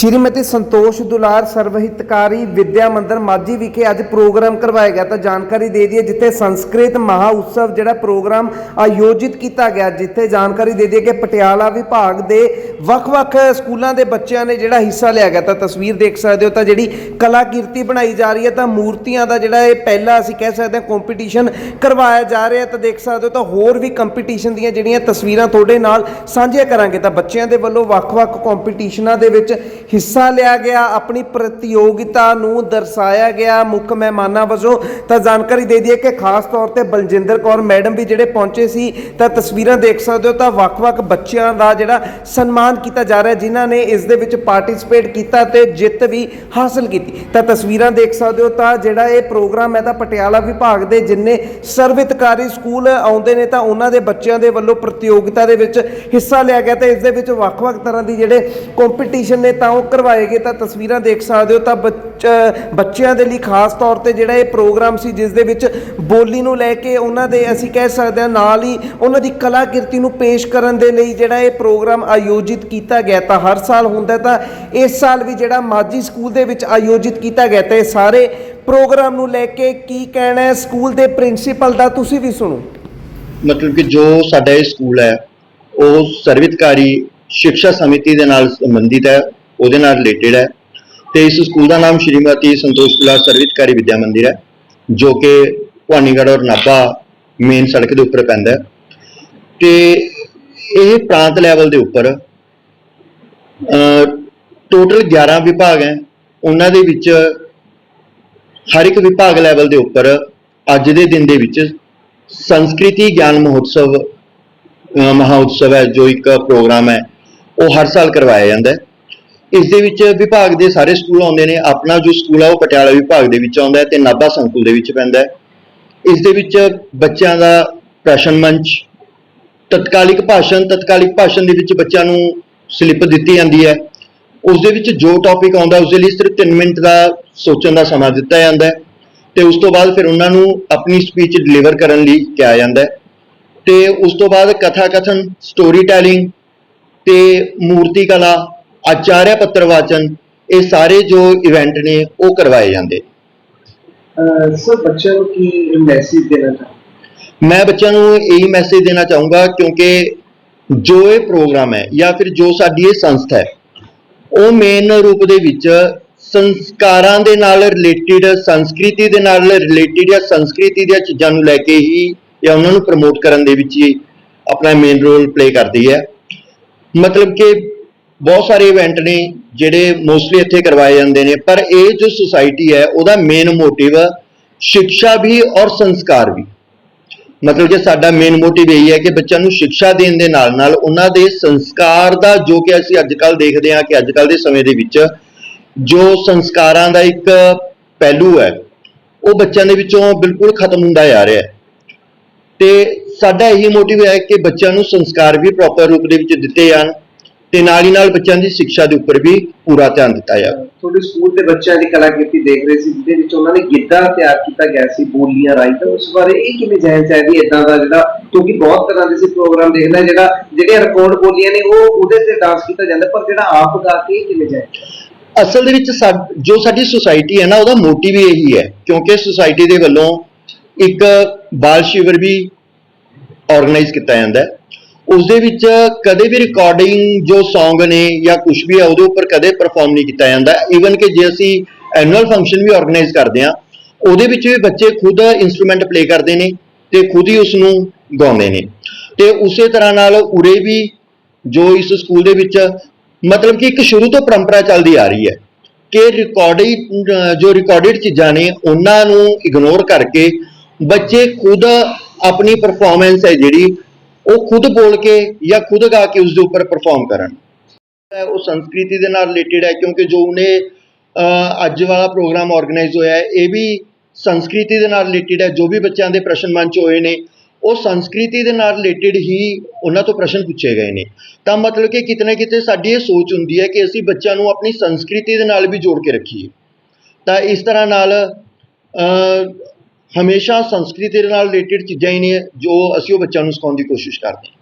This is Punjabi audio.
ਸ਼੍ਰੀਮਤੀ ਸੰਤੋਸ਼ ਦੁਲਾਰ ਸਰਵਹਿਤਕਾਰੀ ਵਿਦਿਆ ਮੰਦਰ ਮਾਝੀ ਵਿਖੇ ਅੱਜ ਪ੍ਰੋਗਰਾਮ ਕਰਵਾਇਆ ਗਿਆ ਤਾਂ ਜਾਣਕਾਰੀ ਦੇ ਦਈਏ ਜਿੱਥੇ ਸੰਸਕ੍ਰਿਤ ਮਹਾ ਉਤਸਵ ਜਿਹੜਾ ਪ੍ਰੋਗਰਾਮ ਆਯੋਜਿਤ ਕੀਤਾ ਗਿਆ, ਜਿੱਥੇ ਜਾਣਕਾਰੀ ਦੇ ਦਈਏ ਕਿ ਪਟਿਆਲਾ ਵਿਭਾਗ ਦੇ ਵੱਖ-ਵੱਖ ਸਕੂਲਾਂ ਦੇ ਬੱਚਿਆਂ ਨੇ ਜਿਹੜਾ ਹਿੱਸਾ ਲਿਆ ਗਿਆ। ਤਾਂ ਤਸਵੀਰ ਦੇਖ ਸਕਦੇ ਹੋ ਤਾਂ ਜਿਹੜੀ ਕਲਾ ਕਿਰਤੀ ਬਣਾਈ ਜਾ ਰਹੀ ਹੈ ਤਾਂ ਮੂਰਤੀਆਂ ਦਾ ਜਿਹੜਾ ਇਹ ਪਹਿਲਾ ਅਸੀਂ ਕਹਿ ਸਕਦੇ ਹਾਂ ਕੰਪੀਟੀਸ਼ਨ ਕਰਵਾਇਆ ਜਾ ਰਿਹਾ। ਤਾਂ ਦੇਖ ਸਕਦੇ ਹੋ ਤਾਂ ਹੋਰ ਵੀ ਕੰਪੀਟੀਸ਼ਨ ਦੀਆਂ ਜਿਹੜੀਆਂ ਤਸਵੀਰਾਂ ਤੁਹਾਡੇ ਨਾਲ ਸਾਂਝੀਆਂ ਕਰਾਂਗੇ। ਤਾਂ ਬੱਚਿਆਂ ਦੇ ਵੱਲੋਂ ਵੱਖ-ਵੱਖ ਕੰਪੀਟੀਸ਼ਨਾਂ ਦੇ ਵਿੱਚ ਹਿੱਸਾ ਲਿਆ ਗਿਆ, ਆਪਣੀ ਪ੍ਰਤੀਯੋਗਿਤਾ ਨੂੰ ਦਰਸਾਇਆ ਗਿਆ ਮੁੱਖ ਮਹਿਮਾਨਾਂ ਵਜੋਂ। ਤਾਂ ਜਾਣਕਾਰੀ ਦੇ ਦਈਏ ਕਿ ਖਾਸ ਤੌਰ ਤੇ ਬਲਜਿੰਦਰ ਕੌਰ ਮੈਡਮ ਵੀ ਜਿਹੜੇ ਪਹੁੰਚੇ ਸੀ, ਤਾਂ ਤਸਵੀਰਾਂ ਦੇਖ ਸਕਦੇ ਹੋ ਤਾਂ ਵੱਖ-ਵੱਖ ਬੱਚਿਆਂ ਦਾ ਜਿਹੜਾ ਸਨਮਾਨ ਕੀਤਾ ਜਾ ਰਿਹਾ, ਜਿਨ੍ਹਾਂ ਨੇ ਇਸ ਦੇ ਵਿੱਚ ਪਾਰਟਿਸਿਪੇਟ ਕੀਤਾ ਤੇ ਜਿੱਤ ਵੀ ਹਾਸਲ ਕੀਤੀ। ਤਾਂ ਤਸਵੀਰਾਂ ਦੇਖ ਸਕਦੇ ਹੋ ਤਾਂ ਜਿਹੜਾ ਇਹ ਪ੍ਰੋਗਰਾਮ ਹੈ ਤਾਂ ਪਟਿਆਲਾ ਵਿਭਾਗ ਦੇ ਜਿੰਨੇ ਸਰਵਿਤਕਾਰੀ ਸਕੂਲ ਆਉਂਦੇ ਨੇ, ਤਾਂ ਉਹਨਾਂ ਦੇ ਬੱਚਿਆਂ ਦੇ ਵੱਲੋਂ ਪ੍ਰਤੀਯੋਗਿਤਾ ਦੇ ਵਿੱਚ ਹਿੱਸਾ ਲਿਆ ਗਿਆ। ਤੇ ਇਸ ਦੇ ਵਿੱਚ ਵੱਖ-ਵੱਖ ਤਰ੍ਹਾਂ ਦੀ ਜਿਹੜੇ ਕੰਪੀਟੀਸ਼ਨ ਨੇ, ਤਾਂ ਉਹ ਕਰਵਾਏ ਗਏ ਤਾਂ ਤਸਵੀਰਾਂ ਦੇਖ ਸਕਦੇ ਹੋ। ਤਾਂ ਬੱਚ- ਬੱਚਿਆਂ ਦੇ ਲਈ ਖਾਸ ਤੌਰ ਤੇ ਜਿਹੜਾ ਇਹ ਪ੍ਰੋਗਰਾਮ ਸੀ, ਜਿਸ ਦੇ ਵਿੱਚ ਬੋਲੀ ਨੂੰ ਲੈ ਕੇ ਉਹਨਾਂ ਦੇ ਅਸੀਂ ਕਹਿ ਸਕਦੇ ਹਾਂ ਨਾਲ ਹੀ ਉਹਨਾਂ ਦੀ ਕਲਾ ਨੂੰ ਪੇਸ਼ ਕਰਨ ਦੇ ਲਈ ਜਿਹੜਾ ਇਹ ਪ੍ਰੋਗਰਾਮ ਆਯੋਜਿਤ ਕੀਤਾ ਗਿਆ ਤਾਂ ਹਰ ਸਾਲ ਹੁੰਦਾ ਤਾਂ ਇਸ ਸਾਲ ਵੀ ਜਿਹੜਾ ਮਾਝੀ ਸਕੂਲ ਦੇ ਵਿੱਚ ਆਯੋਜਿਤ ਕੀਤਾ ਗਿਆ ਤੇ ਸਾਰੇ ਪ੍ਰੋਗਰਾਮ ਨੂੰ ਲੈ ਕੇ ਕੀ ਕਹਿਣਾ ਹੈ? ਸਕੂਲ ਦੇ ਪ੍ਰਿੰਸੀਪਲ ਦਾ ਤੁਸੀਂ ਵੀ ਸੁਣੋ। ਮਤਲਬ ਕਿ ਜੋ ਸਾਡਾ ਇਹ ਸਕੂਲ ਹੈ, ਉਹ ਸਰਵਿਤਕਾਰੀ ਸਿੱਖਿਆ ਸਮਿਤੀ ਦੇ ਨਾਲ ਸੰਬੰਧਿਤ ਹੈ। ਉਹਦੇ ਨਾਲ ਰਿਲੇਟਡ ਹੈ। ਤੇ ਇਸ ਸਕੂਲ ਦਾ ਨਾਮ ਸ਼੍ਰੀਮਤੀ ਸੰਤੋਸ਼ ਕੁਲਾਰ ਸਰਵਿਤਕਾਰੀ ਵਿਦਿਆ ਮੰਦਿਰ ਹੈ ਜੋ ਕਿ ਭਵਾਨੀਗੜ੍ਹ ਔਰ ਨਾਭਾ ਮੇਨ ਸੜਕ ਦੇ ਉੱਪਰ ਪੈਂਦਾ ਹੈ। ਤੇ ਇਹ ਪ੍ਰਾਂਤ ਲੈਵਲ ਦੇ ਉੱਪਰ ਟੋਟਲ 11 ਵਿਭਾਗ ਹੈ। ਉਹਨਾਂ ਦੇ ਵਿੱਚ ਹਰ ਇੱਕ ਵਿਭਾਗ ਲੈਵਲ ਦੇ ਉੱਪਰ ਅੱਜ ਦੇ ਦਿਨ ਦੇ ਵਿੱਚ ਸੰਸਕ੍ਰਿਤੀ ਗਿਆਨ ਮਹੋਤਸਵ ਅ, ਮਹਾਉਤਸਵ ਹੈ ਜੋ ਇੱਕ ਪ੍ਰੋਗਰਾਮ ਹੈ ਉਹ ਹਰ ਸਾਲ ਕਰਵਾਇਆ ਜਾਂਦਾ ਹੈ। ਇਸ ਦੇ ਵਿੱਚ ਵਿਭਾਗ ਦੇ ਸਾਰੇ ਸਕੂਲ ਆਉਂਦੇ ਨੇ, ਆਪਣਾ ਜੋ ਸਕੂਲ ਆ, ਉਹ ਪਟਿਆਲਾ ਵਿਭਾਗ ਦੇ ਵਿੱਚ ਆਉਂਦਾ ਹੈ ਤੇ ਨਾਭਾ ਸੰਕੁਲ ਦੇ ਵਿੱਚ ਪੈਂਦਾ ਹੈ। ਇਸ ਦੇ ਵਿੱਚ ਬੱਚਿਆਂ ਦਾ ਪ੍ਰਸ਼ਨ ਮੰਚ, ਤਤਕਾਲਿਕ ਭਾਸ਼ਣ ਤਤਕਾਲਿਕ ਭਾਸ਼ਣ ਦੇ ਵਿੱਚ ਬੱਚਿਆਂ ਨੂੰ ਸਲਿੱਪ ਦਿੱਤੀ ਜਾਂਦੀ ਹੈ। ਉਸ ਦੇ ਵਿੱਚ ਜੋ ਟੌਪਿਕ ਆਉਂਦਾ, ਉਸ ਦੇ ਲਈ ਸਿਰਫ 3 ਮਿੰਟ ਦਾ ਸੋਚਣ ਦਾ ਸਮਾਂ ਦਿੱਤਾ ਜਾਂਦਾ ਹੈ ਤੇ ਉਸ ਤੋਂ ਬਾਅਦ ਫਿਰ ਉਹਨਾਂ ਨੂੰ ਆਪਣੀ ਸਪੀਚ ਡਿਲੀਵਰ ਕਰਨ ਲਈ ਕਿਹਾ ਜਾਂਦਾ ਹੈ। ਤੇ ਉਸ ਤੋਂ ਬਾਅਦ ਕਥਾ ਕਥਨ ਸਟੋਰੀ ਟੈਲਿੰਗ ਤੇ ਮੂਰਤੀ ਕਲਾ ਆਚਾਰਿਆ ਪੱਤਰ ਵਾਚਨ ਇਹ ਸਾਰੇ ਜੋ ਇਵੈਂਟ ਨੇ ਉਹ ਕਰਵਾਏ ਜਾਂਦੇ। ਸਰ ਬੱਚਿਆਂ ਨੂੰ ਕੀ ਮੈਸੇਜ ਦੇਣਾ ਚਾਹੁੰਦੇ ਮੈਂ ਬੱਚਿਆਂ ਨੂੰ ਇਹੀ ਮੈਸੇਜ ਦੇਣਾ ਚਾਹੂੰਗਾ ਕਿਉਂਕਿ ਜੋ ਇਹ ਪ੍ਰੋਗਰਾਮ ਹੈ ਜਾਂ ਫਿਰ ਜੋ ਸਾਡੀ ਇਹ ਸੰਸਥਾ ਹੈ ਉਹ ਮੇਨ ਰੂਪ ਦੇ ਵਿੱਚ ਸੰਸਕਾਰਾਂ ਦੇ ਨਾਲ ਰਿਲੇਟਡ ਸੰਸਕ੍ਰਿਤੀ ਦੇ ਨਾਲ ਰਿਲੇਟਡ ਜਾਂ ਸੰਸਕ੍ਰਿਤੀ ਦੀਆਂ ਚੀਜ਼ਾਂ ਨੂੰ ਲੈ ਕੇ ਹੀ ਜਾਂ ਉਹਨਾਂ ਨੂੰ ਪ੍ਰਮੋਟ ਕਰਨ ਦੇ ਵਿੱਚ ਹੀ ਆਪਣਾ ਮੇਨ ਰੋਲ ਪਲੇ ਕਰਦੀ ਹੈ। ਮਤਲਬ ਕਿ ਬਹੁਤ ਸਾਰੇ ਇਵੈਂਟ ਨੇ ਜਿਹੜੇ ਮੋਸਟਲੀ ਇੱਥੇ ਕਰਵਾਏ ਜਾਂਦੇ ਨੇ, ਪਰ ਇਹ ਜੋ ਸੁਸਾਇਟੀ ਹੈ, ਉਹਦਾ ਮੇਨ ਮੋਟਿਵ ਸਿੱਖਿਆ ਵੀ ਔਰ ਸੰਸਕਾਰ ਵੀ। ਮਤਲਬ ਕਿ ਸਾਡਾ ਮੇਨ ਮੋਟਿਵ ਇਹ ਹੈ ਕਿ ਬੱਚਿਆਂ ਨੂੰ ਸਿੱਖਿਆ ਦੇਣ ਦੇ ਨਾਲ ਨਾਲ ਉਹਨਾਂ ਦੇ ਸੰਸਕਾਰ ਦਾ ਜੋ ਕਿ ਅਸੀਂ ਅੱਜ ਕੱਲ ਦੇਖਦੇ ਹਾਂ ਕਿ ਅੱਜ ਕੱਲ ਦੇ ਸਮੇਂ ਦੇ ਵਿੱਚ ਜੋ ਸੰਸਕਾਰਾਂ ਦਾ ਇੱਕ ਪਹਿਲੂ ਹੈ, ਉਹ ਬੱਚਿਆਂ ਦੇ ਵਿੱਚੋਂ ਬਿਲਕੁਲ ਖਤਮ ਹੁੰਦਾ ਜਾ ਰਿਹਾ ਹੈ। ਤੇ ਸਾਡਾ ਇਹੀ ਮੋਟਿਵ ਹੈ ਕਿ ਬੱਚਿਆਂ ਨੂੰ ਸੰਸਕਾਰ ਵੀ ਪ੍ਰੋਪਰ ਰੂਪ ਦੇ ਵਿੱਚ ਦਿੱਤੇ ਜਾਣ। ਤੇ ਨਾਲ ਹੀ ਨਾਲ ਬੱਚਿਆਂ ਦੀ ਸਿੱਖਿਆ ਦੇ ਉੱਪਰ ਵੀ ਪੂਰਾ ਧਿਆਨ ਦਿੱਤਾ ਜਾਵੇ। ਤੁਹਾਡੇ ਸਕੂਲ ਦੇ ਬੱਚਿਆਂ ਦੀ ਕਲਾਕ੍ਰਿਤੀ ਦੇਖ ਰਹੇ ਸੀ ਜਿਹਦੇ ਵਿੱਚ ਉਹਨਾਂ ਨੇ ਗਿੱਧਾ ਤਿਆਰ ਕੀਤਾ ਗਿਆ ਸੀ ਬੋਲੀਆਂ ਰਾਈ ਤਾਂ ਉਸ ਬਾਰੇ ਇਹ ਕਿਵੇਂ ਜਾਇਜ਼ ਹੈ ਵੀ ਇਦਾਂ ਦਾ ਜਿਹੜਾ ਕਿਉਂਕਿ ਬਹੁਤ ਤਰ੍ਹਾਂ ਦੇ ਸੀ ਪ੍ਰੋਗਰਾਮ ਦੇਖਦਾ ਜਿਹੜਾ ਜਿਹੜੀਆਂ ਰਿਕਾਰਡ ਬੋਲੀਆਂ ਨੇ ਉਹ ਉਹਦੇ ਤੇ ਡਾਂਸ ਕੀਤਾ ਜਾਂਦਾ ਪਰ ਜਿਹੜਾ ਆਪ ਗਾ ਕੇ ਇਹ ਕਿਵੇਂ ਜਾਇਜ਼ ਅਸਲ ਦੇ ਵਿੱਚ ਜੋ ਸਾਡੀ ਸੁਸਾਇਟੀ ਹੈ ਨਾ ਉਹਦਾ ਮੋਟਿਵ ਹੀ ਇਹੀ ਹੈ ਕਿਉਂਕਿ ਸੁਸਾਇਟੀ ਦੇ ਵੱਲੋਂ ਇੱਕ ਬਾਲ ਸ਼ਿਵਰ ਵੀ ਆਰਗੇਨਾਈਜ਼ ਕੀਤਾ ਜਾਂਦਾ ਹੈ। ਉਸ ਦੇ ਵਿੱਚ ਕਦੇ ਵੀ ਰਿਕਾਰਡਿੰਗ ਜੋ Song ਨੇ ਜਾਂ ਕੁਝ ਵੀ ਹੈ, ਉਹਦੇ ਉੱਪਰ ਕਦੇ ਪਰਫਾਰਮ ਨਹੀਂ ਕੀਤਾ ਜਾਂਦਾ। ਈਵਨ ਕਿ ਜੇ ਅਸੀਂ ਐਨੂਅਲ ਫੰਕਸ਼ਨ ਵੀ ਆਰਗੇਨਾਈਜ਼ ਕਰਦੇ ਹਾਂ, ਉਹਦੇ ਵਿੱਚ ਵੀ ਬੱਚੇ ਖੁਦ ਇਨਸਟਰੂਮੈਂਟ ਪਲੇ ਕਰਦੇ ਨੇ ਤੇ ਖੁਦ ਹੀ ਉਸ ਨੂੰ ਗਾਉਂਦੇ ਨੇ। ਤੇ ਉਸੇ ਤਰ੍ਹਾਂ ਨਾਲ ਉਰੇ ਵੀ ਜੋ ਇਸ ਸਕੂਲ ਦੇ ਵਿੱਚ ਮਤਲਬ ਕਿ ਇੱਕ ਸ਼ੁਰੂ ਤੋਂ ਪਰੰਪਰਾ ਚੱਲਦੀ ਆ ਰਹੀ ਹੈ ਕਿ ਰਿਕਾਰਡਿੰਗ ਜੋ ਰਿਕਾਰਡਡ ਚੀਜ਼ਾਂ ਨੇ, ਉਹਨਾਂ ਨੂੰ ਇਗਨੋਰ ਕਰਕੇ ਬੱਚੇ ਖੁਦ ਆਪਣੀ ਪਰਫਾਰਮੈਂਸ ਹੈ ਜਿਹੜੀ ਉਹ ਖੁਦ ਬੋਲ ਕੇ ਜਾਂ ਖੁਦ ਗਾ ਕੇ ਉਸ ਦੇ ਉੱਪਰ ਪਰਫਾਰਮ ਕਰਨ। ਉਹ ਸੰਸਕ੍ਰਿਤੀ ਦੇ ਨਾਲ ਰਿਲੇਟਡ ਹੈ ਕਿਉਂਕਿ ਜੋ ਉਹਨੇ ਅੱਜ ਵਾਲਾ ਪ੍ਰੋਗਰਾਮ ਆਰਗੇਨਾਈਜ਼ ਹੋਇਆ ਹੈ, ਇਹ ਵੀ ਸੰਸਕ੍ਰਿਤੀ ਦੇ ਨਾਲ ਰਿਲੇਟਡ ਹੈ। ਜੋ ਵੀ ਬੱਚਿਆਂ ਦੇ ਪ੍ਰਸ਼ਨ ਮੰਚ ਹੋਏ ਨੇ, ਉਹ ਸੰਸਕ੍ਰਿਤੀ ਦੇ ਨਾਲ ਰਿਲੇਟਡ ਹੀ ਉਹਨਾਂ ਤੋਂ ਪ੍ਰਸ਼ਨ ਪੁੱਛੇ ਗਏ ਨੇ। ਤਾਂ ਮਤਲਬ ਕਿ ਕਿਤੇ ਨਾ ਕਿਤੇ ਸਾਡੀ ਇਹ ਸੋਚ ਹੁੰਦੀ ਹੈ ਕਿ ਅਸੀਂ ਬੱਚਿਆਂ ਨੂੰ ਆਪਣੀ ਸੰਸਕ੍ਰਿਤੀ ਦੇ ਨਾਲ ਵੀ ਜੋੜ ਕੇ ਰੱਖੀਏ। ਤਾਂ ਇਸ ਤਰ੍ਹਾਂ ਨਾਲ ਹਮੇਸ਼ਾ ਸੰਸਕ੍ਰਿਤੀ ਦੇ ਨਾਲ ਰਿਲੇਟਡ ਚੀਜ਼ਾਂ ਹੀ ਨੇ ਜੋ ਅਸੀਂ ਉਹ ਬੱਚਿਆਂ ਨੂੰ ਸਿਖਾਉਣ ਦੀ ਕੋਸ਼ਿਸ਼ ਕਰਦੇ ਹਾਂ।